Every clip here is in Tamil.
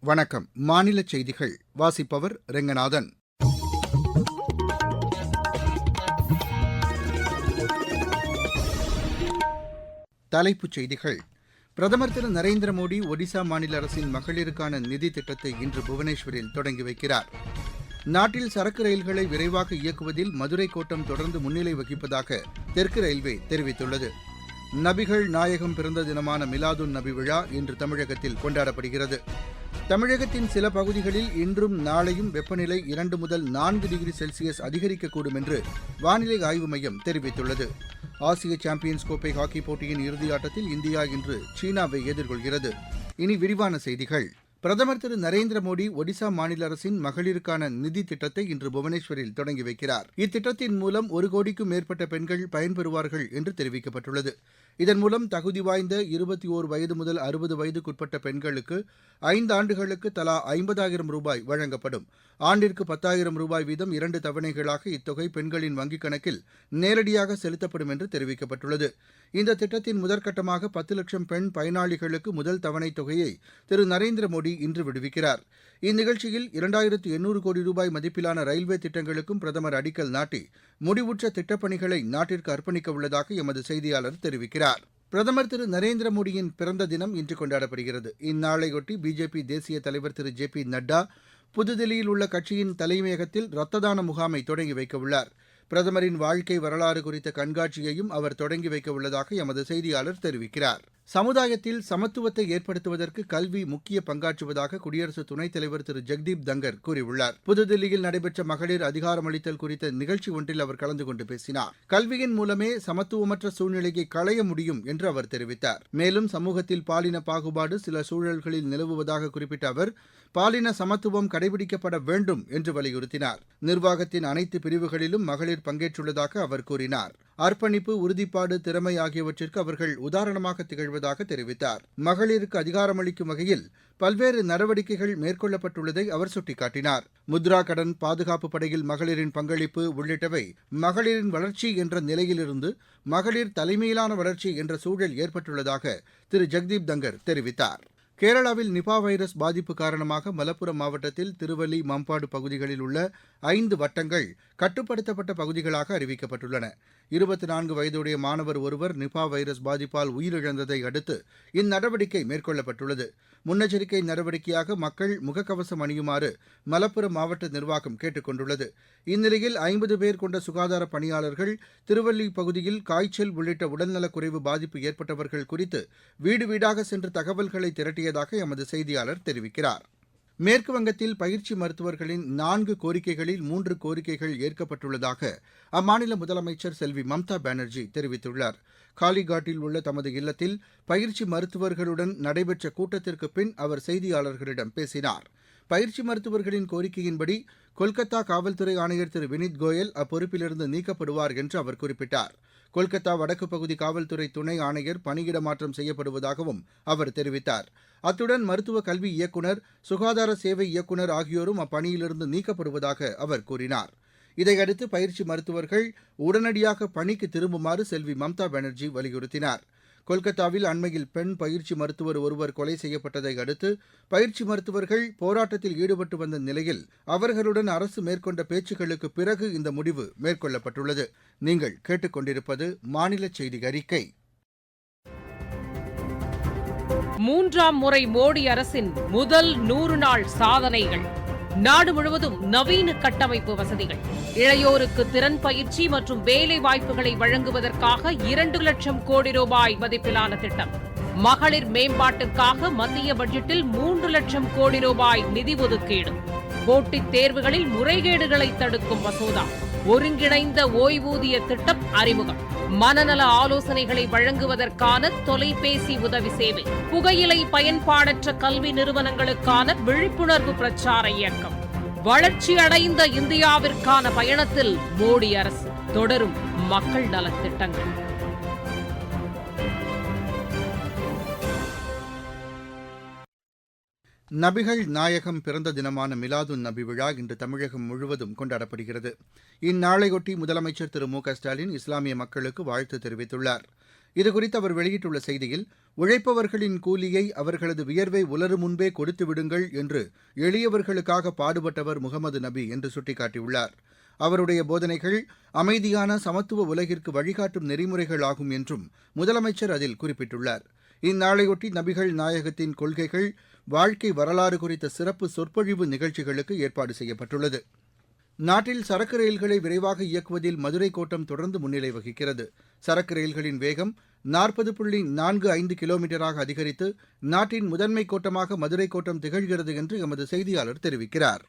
வணக்கம். மாநில செய்திகள். வாசிப்பவர் ரெங்கநாதன். தலைப்புச் செய்திகள். பிரதமர் திரு நரேந்திர மோடி ஒடிசா மாநில அரசின் மகளிருக்கான நிதி திட்டத்தை இன்று புவனேஸ்வரில் தொடங்கி வைக்கிறார். நாட்டில் சரக்கு ரயில்களை விரைவாக இயக்குவதில் மதுரை கோட்டம் தொடர்ந்து முன்னிலை வகிப்பதாக தெற்கு ரயில்வே தெரிவித்துள்ளது. நபிகள் நாயகம் பிறந்த தினமான மிலாதுன் நபி விழா இன்று தமிழகத்தில் கொண்டாடப்படுகிறது. தமிழகத்தின் சில பகுதிகளில் இன்றும் நாளையும் வெப்பநிலை இரண்டு முதல் நான்கு டிகிரி செல்சியஸ் அதிகரிக்கக்கூடும் என்று வானிலை ஆய்வு மையம் தெரிவித்துள்ளது. ஆசிய சாம்பியன்ஸ் கோப்பை ஹாக்கி போட்டியின் இறுதியாட்டத்தில் இந்தியா இன்று சீனாவை எதிர்கொள்கிறது. இனி விரிவான செய்திகள். பிரதமர் திரு நரேந்திர மோடி ஒடிசா மாநில அரசின் மகளிருக்கான நிதி திட்டத்தை இன்று புவனேஸ்வரில் தொடங்கி வைக்கிறார். இத்திட்டத்தின் மூலம் ஒரு கோடிக்கும் மேற்பட்ட பெண்கள் பயன்பெறுவார்கள் என்று தெரிவிக்கப்பட்டுள்ளது. இதன் மூலம் தகுதி வாய்ந்த இருபத்தி ஓர் வயது முதல் அறுபது வயதுக்குட்பட்ட பெண்களுக்கு ஐந்து ஆண்டுகளுக்கு தலா ஐம்பதாயிரம் ரூபாய் வழங்கப்படும். ஆண்டிற்கு பத்தாயிரம் ரூபாய் வீதம் இரண்டு தவணைகளாக இத்தொகை பெண்களின் வங்கிக் கணக்கில் நேரடியாக செலுத்தப்படும் என்று தெரிவிக்கப்பட்டுள்ளது. இந்த திட்டத்தின் முதற்கட்டமாக பத்து லட்சம் பெண் பயனாளிகளுக்கு முதல் தவணைத் தொகையை திரு நரேந்திர மோடி இன்று விடுவிக்கிறார். இந்நிகழ்ச்சியில் இரண்டாயிரத்து எண்ணூறு கோடி ரூபாய் மதிப்பிலான ரயில்வே திட்டங்களுக்கும் பிரதமர் அடிக்கல் நாட்டி முடிவுற்ற திட்டப்பணிகளை நாட்டிற்கு அர்ப்பணிக்க உள்ளதாக எமது செய்தியாளர் தெரிவிக்கிறார். பிரதமர் திரு நரேந்திர மோடியின் பிறந்த தினம் இன்று கொண்டாடப்படுகிறது. இந்நாளையொட்டி பிஜேபி தேசிய தலைவர் திரு ஜே பி நட்டா புதுதில்லியில் உள்ள கட்சியின் தலைமையகத்தில் ரத்த தான முகாமை தொடங்கி வைக்க பிரதமரின் வாழ்க்கை வரலாறு குறித்த கண்காட்சியையும் அவர் தொடங்கி வைக்க உள்ளதாக எமது செய்தியாளர் தெரிவிக்கிறார். சமுதாயத்தில் சமத்துவத்தை ஏற்படுத்துவதற்கு கல்வி முக்கிய பங்காற்றுவதாக குடியரசு துணைத் தலைவர் திரு. ஜெக்தீப் தங்கர் கூறியுள்ளார். புதுதில்லியில் நடைபெற்ற மகளிர் அதிகாரமளித்தல் குறித்த நிகழ்ச்சி ஒன்றில் அவர் கலந்து கொண்டு பேசினார். கல்வியின் மூலமே சமத்துவமற்ற சூழ்நிலையை களைய முடியும் என்று அவர் தெரிவித்தார். மேலும் சமூகத்தில் பாலின பாகுபாடு சில சூழல்களில் நிலவுவதாக குறிப்பிட்ட அவர் பாலின சமத்துவம் கடைபிடிக்கப்பட வேண்டும் என்று வலியுறுத்தினார். நிர்வாகத்தின் அனைத்து பிரிவுகளிலும் மகளிர் பங்கேற்றுள்ளதாக அவர் கூறினார். அர்ப்பணிப்பு உறுதிப்பாடு திறமை ஆகியவற்றிற்கு அவர்கள் உதாரணமாக திகழ்வதாக தெரிவித்தார். மகளிருக்கு அதிகாரமளிக்கும் வகையில் பல்வேறு நடவடிக்கைகள் மேற்கொள்ளப்பட்டுள்ளதை அவர் சுட்டிக்காட்டினார். முத்ரா கடன் பாதுகாப்பு படையில் மகளிரின் பங்களிப்பு உள்ளிட்டவை மகளிரின் வளர்ச்சி என்ற நிலையிலிருந்து மகளிர் தலைமையிலான வளர்ச்சி என்ற சூழல் ஏற்பட்டுள்ளதாக திரு. ஜெக்தீப் தங்கர் தெரிவித்தார். கேரளாவில் நிபா வைரஸ் பாதிப்பு காரணமாக மலப்புரம் மாவட்டத்தில் திருவள்ளி மம்பாடு பகுதிகளில் உள்ள ஐந்து வட்டங்கள் கட்டுப்படுத்தப்பட்ட பகுதிகளாக அறிவிக்கப்பட்டுள்ளன. இருபத்தி நான்கு வயதுடைய மாணவர் ஒருவர் நிபா வைரஸ் பாதிப்பால் உயிரிழந்ததை அடுத்து இந்நடவடிக்கை மேற்கொள்ளப்பட்டுள்ளது. முன்னெச்சரிக்கை நடவடிக்கையாக மக்கள் முகக்கவசம் அணியுமாறு மலப்புரம் மாவட்ட நிர்வாகம் கேட்டுக் கொண்டுள்ளது. இந்நிலையில் ஐம்பது பேர் கொண்ட சுகாதார பணியாளர்கள் திருவள்ளி பகுதியில் காய்ச்சல் உள்ளிட்ட உடல்நலக் குறைவு பாதிப்பு ஏற்பட்டவர்கள் குறித்து வீடு வீடாக சென்று தகவல்களை திரட்டியதாக எமது செய்தியாளர் தெரிவிக்கிறார். மேற்கு வங்கத்தில் பயிற்சி மருத்துவர்களின் நான்கு கோரிக்கைகளில் மூன்று கோரிக்கைகள் ஏற்கப்பட்டுள்ளதாக அம்மாநில முதலமைச்சர் செல்வி மம்தா பானர்ஜி தெரிவித்துள்ளார். காலிகாட்டில் உள்ள தமது இல்லத்தில் பயிற்சி மருத்துவர்களுடன் நடைபெற்ற கூட்டத்திற்கு பின் அவர் செய்தியாளர்களிடம் பேசினார். பயிற்சி மருத்துவர்களின் கோரிக்கையின்படி கொல்கத்தா காவல்துறை ஆணையர் திரு வினித் கோயல் அப்பொறுப்பிலிருந்து நீக்கப்படுவார் என்று அவர் குறிப்பிட்டார். கொல்கத்தா வடக்கு பகுதி காவல்துறை துணை ஆணையர் பணியிட மாற்றம் செய்யப்படுவதாகவும் அவர் தெரிவித்தார். அத்துடன் மருத்துவ கல்வி இயக்குநர் சுகாதார சேவை இயக்குநர் ஆகியோரும் அப்பணியிலிருந்து நீக்கப்படுவதாக அவர் கூறினார். இதையடுத்து பயிற்சி மருத்துவர்கள் உடனடியாக பணிக்கு திரும்புமாறு செல்வி மம்தா பானர்ஜி வலியுறுத்தினார். கொல்கத்தாவில் அண்மையில் பெண் பயிற்சி மருத்துவர் ஒருவர் கொலை செய்யப்பட்டதை அடுத்து பயிற்சி மருத்துவர்கள் போராட்டத்தில் ஈடுபட்டு வந்த நிலையில் அவர்களுடன் அரசு மேற்கொண்ட பேச்சுக்களுக்கு பிறகு இந்த முடிவு மேற்கொள்ளப்பட்டுள்ளது. நீங்கள் கேட்டுக்கொண்டிருப்பது மாநில செய்தி அறிக்கை. மூன்றாம் முறை மோடி அரசின் முதல் நூறு நாள் சாதனைகள். நாடு முழுவதும் நவீன கட்டமைப்பு வசதிகள். இளையோருக்கு திறன் பயிற்சி மற்றும் வேலை வாய்ப்புகளை வழங்குவதற்காக இரண்டு லட்சம் கோடி ரூபாய் மதிப்பிலான திட்டம். மகளிர் மேம்பாட்டிற்காக மத்திய பட்ஜெட்டில் மூன்று லட்சம் கோடி ரூபாய் நிதி ஒதுக்கீடு. போட்டித் தேர்வுகளில் முறைகேடுகளை தடுக்கும் மசோதா. ஒருங்கிணைந்த ஓய்வூதிய திட்டம் அறிமுகம். மனநல ஆலோசனைகளை வழங்குவதற்கான தொலைபேசி உதவி சேவை. புகையிலை பயன்பாடற்ற கல்வி நிறுவனங்களுக்கான விழிப்புணர்வு பிரச்சார இயக்கம். வளர்ச்சி அடைந்த இந்தியாவிற்கான பயணத்தில் மோடி அரசு தொடரும் மக்கள் நலத் நபிகள் நாயகம் பிறந்த தினமான மிலாதுன் நபி விழா இன்று தமிழகம் முழுவதும் கொண்டாடப்படுகிறது. இந்நாளையொட்டி முதலமைச்சர் திரு மு க ஸ்டாலின் இஸ்லாமிய மக்களுக்கு வாழ்த்து தெரிவித்துள்ளார். இதுகுறித்து அவர் வெளியிட்டுள்ள செய்தியில் உழைப்பவர்களின் கூலியை அவர்களது வியர்வை உலரும் முன்பே கொடுத்து விடுங்கள் என்று எளியவர்களுக்காக பாடுபட்டவர் முகமது நபி என்று சுட்டிக்காட்டியுள்ளார். அவருடைய போதனைகள் அமைதியான சமத்துவ உலகிற்கு வழிகாட்டும் நெறிமுறைகள் ஆகும் என்றும் முதலமைச்சர் அதில் குறிப்பிட்டுள்ளார். இந்நாளையொட்டி நபிகள் நாயகத்தின் கொள்கைகள் வாழ்க்கை வரலாறு குறித்த சிறப்பு சொற்பொழிவு நிகழ்ச்சிகளுக்கு ஏற்பாடு செய்யப்பட்டுள்ளது. நாட்டில் சரக்கு ரயில்களை விரைவாக இயக்குவதில் மதுரை கோட்டம் தொடர்ந்து முன்னிலை வகிக்கிறது. சரக்கு ரயில்களின் வேகம் நாற்பது புள்ளி நான்கு ஐந்து கிலோமீட்டராக அதிகரித்து நாட்டின் முதன்மை கோட்டமாக மதுரை கோட்டம் திகழ்கிறது என்று எமது செய்தியாளர் தெரிவிக்கிறார்.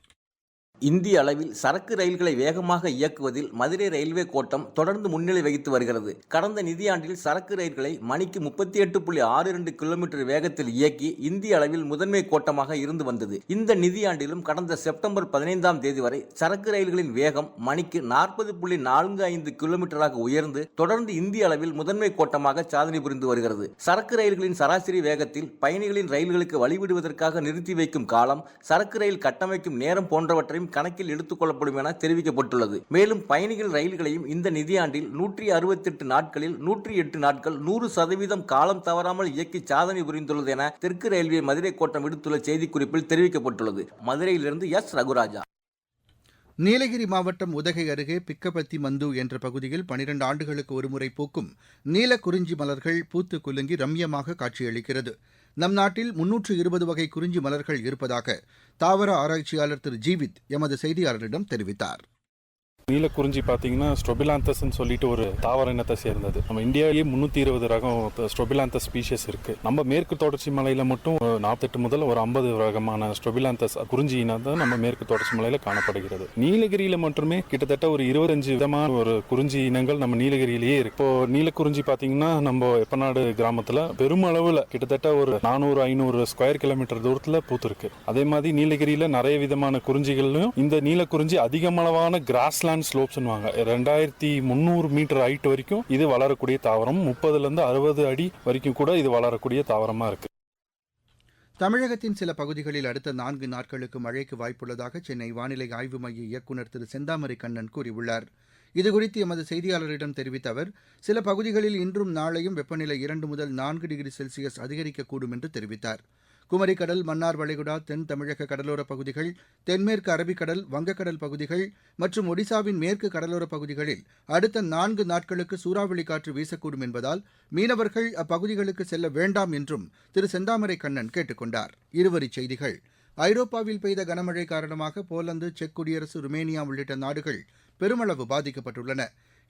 இந்திய அளவில் சரக்கு ரயில்களை வேகமாக இயக்குவதில் மதுரை ரயில்வே கோட்டம் தொடர்ந்து முன்னிலை வகித்து வருகிறது. கடந்த நிதியாண்டில் சரக்கு ரயில்களை மணிக்கு முப்பத்தி எட்டு புள்ளி ஆறு இரண்டு கிலோமீட்டர் வேகத்தில் இயக்கி இந்திய அளவில் முதன்மை கோட்டமாக இருந்து வந்தது. இந்த நிதியாண்டிலும் கடந்த செப்டம்பர் பதினைந்தாம் தேதி வரை சரக்கு ரயில்களின் வேகம் மணிக்கு நாற்பது புள்ளி நான்கு ஐந்து கிலோமீட்டராக உயர்ந்து தொடர்ந்து இந்திய அளவில் முதன்மை கோட்டமாக சாதனை புரிந்து வருகிறது. சரக்கு ரயில்களின் சராசரி வேகத்தில் பயணிகளின் ரயில்களுக்கு வழிவிடுவதற்காக நிறுத்தி வைக்கும் காலம் சரக்கு ரயில் கட்டமைக்கும் நேரம் போன்றவற்றையும் கணக்கில் எடுத்துக் கொள்ளப்படும் என தெரிவிக்கப்பட்டுள்ளது. மேலும் பயணிகள் ரயில்களையும் இந்த நிதியாண்டில் நூற்றி அறுபத்தெட்டு நாட்களில் நூற்றி எட்டு நாட்கள் நூறு சதவீதம் காலம் தவறாமல் இயக்கி சாதனை புரிந்துள்ளது என தெற்கு ரயில்வே மதுரை கோட்டம் விடுத்துள்ள செய்திக்குறிப்பில் தெரிவிக்கப்பட்டுள்ளது. மதுரையிலிருந்து எஸ். ரகுராஜா. நீலகிரி மாவட்டம் உதகை அருகே பிக்கபத்தி மந்து என்ற பகுதியில் பனிரெண்டு ஆண்டுகளுக்கு ஒருமுறை பூக்கும் நீல குறிஞ்சி மலர்கள் பூத்து குலுங்கி ரம்யமாக காட்சியளிக்கிறது. நம் நாட்டில் முன்னூற்று இருபது வகை குறிஞ்சி மலர்கள் இருப்பதாக தாவர ஆராய்ச்சியாளர் திரு ஜீவித் எமது செய்தியாளரிடம் தெரிவித்தார். நீலக்குறிஞ்சி பார்த்தீங்கன்னா ஸ்ட்ரொபிலாந்தஸ்ன்னு சொல்லிட்டு ஒரு தாவர இனத்தை சேர்ந்தது. நம்ம இந்தியாவிலேயே முந்நூற்றி இருபது ரகம் ஸ்ட்ரொபிலாந்தஸ் ஸ்பீஷஸ் இருக்கு. நம்ம மேற்கு தொடர்ச்சி மலையில் மட்டும் நாற்பத்தெட்டு முதல் ஒரு ஐம்பது ரகமான ஸ்ட்ரொபிலாந்தஸ் குறிஞ்சி இனம் தான் நம்ம மேற்கு தொடர்ச்சி மலையில் காணப்படுகிறது. நீலகிரியில் மட்டுமே கிட்டத்தட்ட ஒரு இருபத்தஞ்சு விதமான ஒரு குறிஞ்சி இனங்கள் நம்ம நீலகிரியிலேயே இருக்கு. இப்போ நீலக்குறிஞ்சி பார்த்தீங்கன்னா நம்ம எப்பநாடு கிராமத்தில் பெருமளவில் கிட்டத்தட்ட ஒரு நானூறு ஐநூறு ஸ்கொயர் கிலோமீட்டர் தூரத்தில் பூத்துருக்கு. அதே மாதிரி நீலகிரியில் நிறைய விதமான குறிஞ்சிகளும் இந்த நீலக்குறிஞ்சி அதிகமளவான கிராஸ்லேண்ட் ஸ்லோப்ஸ்னுவாங்க ரெண்டாயிரத்தி முந்நூறு மீட்டர் ஹைட் வரைக்கும் இது வளரக்கூடிய தாவரம். முப்பதுலேருந்து அறுபது அடி வரைக்கும் கூட இது வளரக்கூடிய தாவரமாக இருக்குது தமிழகத்தின் சில பகுதிகளில் அடுத்த நான்கு நாட்களுக்கு மழைக்கு வாய்ப்புள்ளதாக சென்னை வானிலை ஆய்வு மைய இயக்குநர் திரு செந்தாமரை கண்ணன் கூறியுள்ளார். இதுகுறித்து எமது செய்தியாளரிடம் தெரிவித்த அவர் சில பகுதிகளில் இன்றும் நாளையும் வெப்பநிலை இரண்டு முதல் நான்கு டிகிரி செல்சியஸ் அதிகரிக்கக்கூடும் என்று தெரிவித்தாா் குமரிக்கடல் மன்னார் வளைகுடா தென் தமிழக கடலோரப் பகுதிகள் தென்மேற்கு அரபிக்கடல் வங்கக்கடல் பகுதிகள் மற்றும் ஒடிசாவின் மேற்கு கடலோரப் பகுதிகளில் அடுத்த நான்கு நாட்களுக்கு சூறாவளி காற்று வீசக்கூடும் என்பதால் மீனவர்கள் அப்பகுதிகளுக்கு செல்ல வேண்டாம் என்றும் திரு செந்தாமரை கண்ணன் கேட்டுக் கொண்டார். இருவரிச் செய்திகள். ஐரோப்பாவில் பெய்த கனமழை காரணமாக போலந்து செக் குடியரசு ருமேனியா உள்ளிட்ட நாடுகள் பெருமளவு பாதிக்கப்பட்டுள்ளன.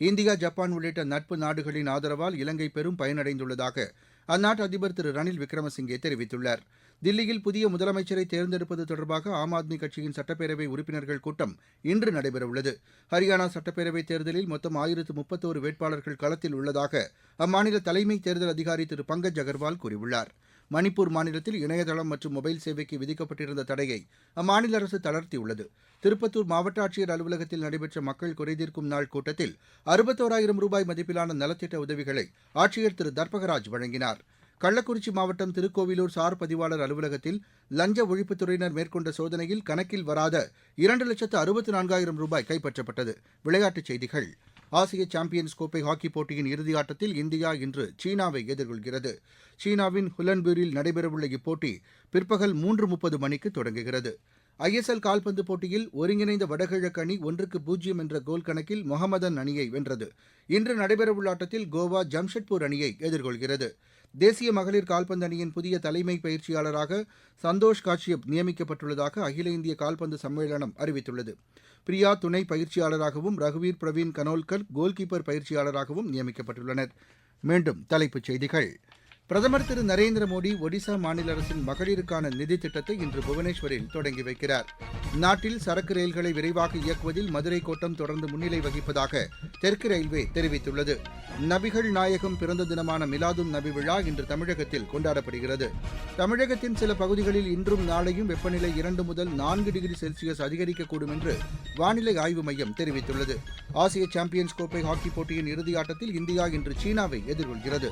இந்தியா ஜப்பான் உள்ளிட்ட நட்பு நாடுகளின் ஆதரவால் இலங்கை பெரும் பயனடைந்துள்ளதாக அந்நாட்டு அதிபர் திரு ரணில் விக்ரமசிங்கே தெரிவித்துள்ளார். தில்லியில் புதிய முதலமைச்சரை தேர்ந்தெடுப்பது தொடர்பாக ஆம் ஆத்மி கட்சியின் சட்டப்பேரவை உறுப்பினர்கள் கூட்டம் இன்று நடைபெறவுள்ளது. ஹரியானா சட்டப்பேரவைத் தேர்தலில் மொத்தம் ஆயிரத்து முப்பத்தோரு வேட்பாளர்கள் களத்தில் உள்ளதாக அம்மாநில தலைமை தேர்தல் அதிகாரி திரு பங்கஜ் அகர்வால் கூறியுள்ளார். மணிப்பூர் மாநிலத்தில் இணையதளம் மற்றும் மொபைல் சேவைக்கு விதிக்கப்பட்டிருந்த தடையை அம்மாநில அரசு தளர்த்தியுள்ளது. திருப்பத்தூர் மாவட்ட ஆட்சியர் அலுவலகத்தில் நடைபெற்ற மக்கள் குறைதீர்க்கும் நாள் கூட்டத்தில் அறுபத்தோராயிரம் ரூபாய் மதிப்பிலான நலத்திட்ட உதவிகளை ஆட்சியர் திரு தர்பகராஜ் வழங்கினார். கள்ளக்குறிச்சி மாவட்டம் திருக்கோவிலூர் சார் பதிவாளர் அலுவலகத்தில் லஞ்ச ஒழிப்புத்துறையினர் மேற்கொண்ட சோதனையில் கணக்கில் வராத இரண்டு லட்சத்து அறுபத்து நான்காயிரம் ரூபாய் கைப்பற்றப்பட்டது. விளையாட்டுச் செய்திகள். ஆசிய சாம்பியன்ஸ் கோப்பை ஹாக்கிப் போட்டியின் இறுதி ஆட்டத்தில் இந்தியா இன்று சீனாவை எதிர்கொள்கிறது. சீனாவின் ஹுலன்பூரில் நடைபெறவுள்ள இப்போட்டி பிற்பகல் மூன்று முப்பது மணிக்கு தொடங்குகிறது. ஐஎஸ்எல் கால்பந்து போட்டியில் ஒருங்கிணைந்த வடகிழக்கு அணி ஒன்றுக்கு பூஜ்ஜியம் என்ற கோல் கணக்கில் மொஹமதன் அணியை வென்றது. இன்று நடைபெறவுள்ள ஆட்டத்தில் கோவா ஜம்ஷெட்பூர் அணியை எதிர்கொள்கிறது. தேசிய மகளிர் கால்பந்து அணியின் புதிய தலைமை பயிற்சியாளராக சந்தோஷ் காஷ்யப் நியமிக்கப்பட்டுள்ளதாக அகில இந்திய கால்பந்து சம்மேளனம் அறிவித்துள்ளது. பிரியா துணை பயிற்சியாளராகவும் ரகுவீர் பிரவீன் கனோல்கர் கோல்கீப்பர் பயிற்சியாளராகவும் நியமிக்கப்பட்டுள்ளனர். மீண்டும் தலைப்புச் செய்திகள். பிரதமர் திரு நரேந்திர மோடி ஒடிசா மாநில அரசின் மகளிருக்கான நிதி திட்டத்தை இன்று புவனேஸ்வரில் தொடங்கி வைக்கிறார். நாட்டில் சரக்கு ரயில்களை விரைவாக இயக்குவதில் மதுரை கோட்டம் தொடர்ந்து முன்னிலை வகிப்பதாக தெற்கு ரயில்வே தெரிவித்துள்ளது. நபிகள் நாயகம் பிறந்த தினமான மிலாதும் நபி விழா இன்று தமிழகத்தில் கொண்டாடப்படுகிறது. தமிழகத்தின் சில பகுதிகளில் இன்றும் நாளையும் வெப்பநிலை இரண்டு முதல் நான்கு டிகிரி செல்சியஸ் அதிகரிக்கக்கூடும் என்று வானிலை ஆய்வு மையம் தெரிவித்துள்ளது. ஆசிய சாம்பியன்ஸ் கோப்பை ஹாக்கி போட்டியின் இறுதி ஆட்டத்தில் இந்தியா இன்று சீனாவை எதிர்கொள்கிறது.